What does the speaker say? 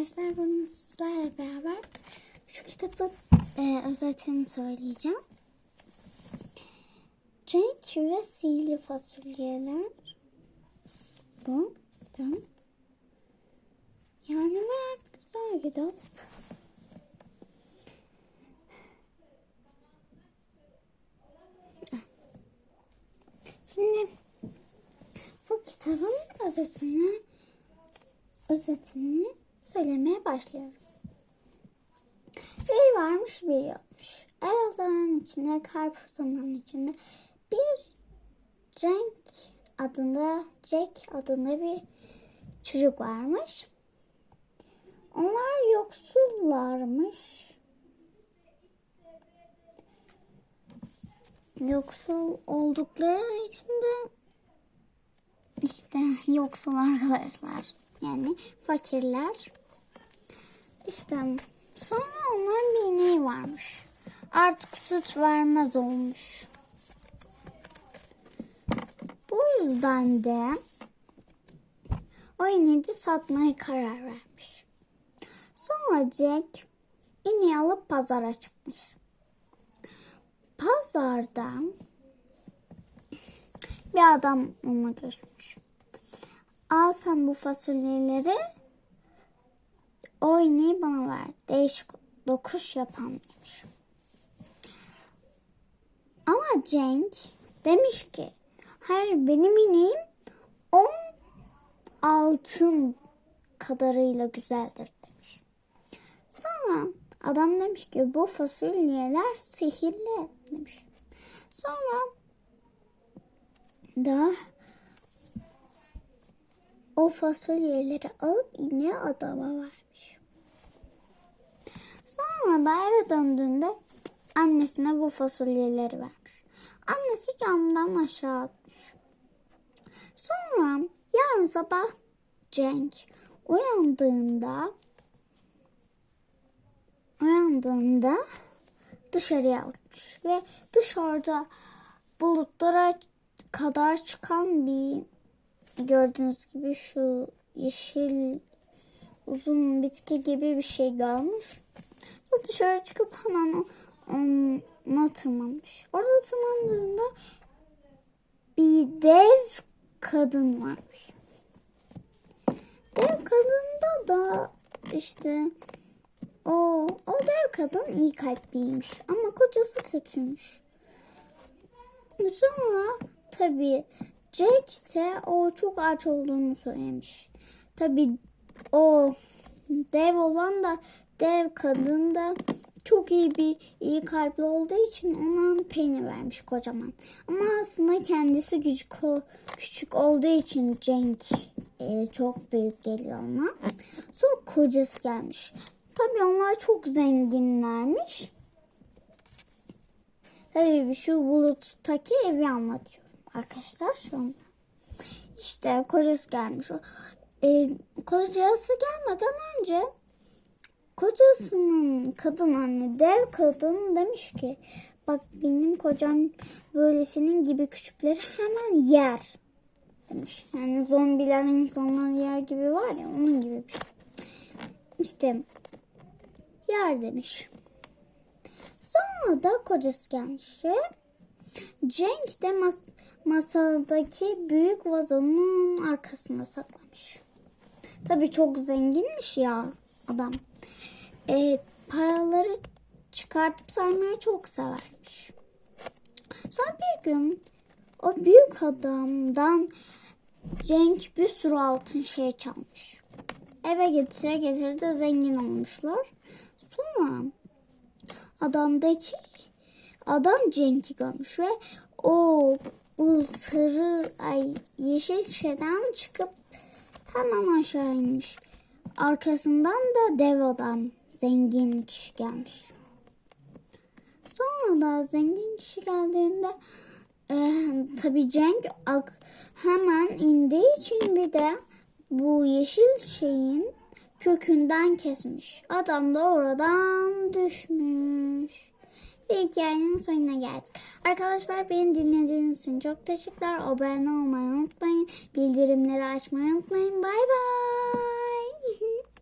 arkadaşlar bugün sizlerle beraber şu kitabın e, özetini söyleyeceğim. Cenk ve sihirli fasulyeler. Bu kitap. Yani bayağı güzel kitap. Şimdi bu kitabın özetini özetini söylemeye başlıyorum. Bir varmış bir yokmuş. El zamanın içinde, karpuz zamanın içinde bir Cenk adında, Jack adında bir çocuk varmış. Onlar yoksullarmış. Yoksul oldukları için de işte yoksul arkadaşlar. Yani fakirler. İşte sonra onların bir ineği varmış. Artık süt vermez olmuş. Bu yüzden de o ineği satmaya karar vermiş. Sonra Jack ineği alıp pazara çıkmış. Pazarda bir adam onunla görüşmüş. Al sen bu fasulyeleri o ineği bana ver. Değişik dokuş yapan demiş. Ama Cenk demiş ki hayır benim ineğim 10 altın kadarıyla güzeldir demiş. Sonra adam demiş ki bu fasulyeler sihirli demiş. Sonra da o fasulyeleri alıp ineğe adama vermiş. Sonra eve döndüğünde annesine bu fasulyeleri vermiş. Annesi camdan aşağı atmış. Sonra yarın sabah Cenk uyandığında uyandığında dışarıya bakmış ve dışarıda bulutlara kadar çıkan bir gördüğünüz gibi şu yeşil uzun bitki gibi bir şey görmüş. Sonra dışarı çıkıp hemen ona tırmanmış. Orada tırmandığında bir dev kadın varmış. Dev kadında da işte o, o dev kadın iyi kalpliymiş ama kocası kötüymüş. Sonra tabii Jack de o çok aç olduğunu söylemiş. Tabii o dev olan da dev kadın da çok iyi bir iyi kalpli olduğu için ona peynir vermiş kocaman. Ama aslında kendisi küçük küçük olduğu için Cenk e, çok büyük geliyor ona. Sonra kocası gelmiş. Tabii onlar çok zenginlermiş. Tabii şu buluttaki evi anlatıyorum arkadaşlar şu anda. İşte kocası gelmiş. E, kocası gelmeden önce kocasının kadın anne dev kadın demiş ki bak benim kocam böyle senin gibi küçükleri hemen yer demiş. Yani zombiler insanlar yer gibi var ya onun gibi bir şey. İşte yer demiş. Sonra da kocası gelmiş ve Cenk de mas masadaki büyük vazonun arkasında saklamış. Tabii çok zenginmiş ya adam. E, paraları çıkartıp saymayı çok severmiş. Sonra bir gün o büyük adamdan Cenk bir sürü altın şey çalmış. Eve getire getire de zengin olmuşlar. Sonra adamdaki adam Cenk'i görmüş ve o bu sarı ay yeşil şeyden çıkıp hemen aşağı inmiş. Arkasından da dev adam zengin kişi gelmiş. Sonra da zengin kişi geldiğinde e, tabii Cenk hemen indiği için bir de bu yeşil şeyin kökünden kesmiş. Adam da oradan düşmüş. Ve hikayenin sonuna geldik. Arkadaşlar beni dinlediğiniz için çok teşekkürler. Abone olmayı unutmayın. Bildirimleri açmayı unutmayın. Bay bay.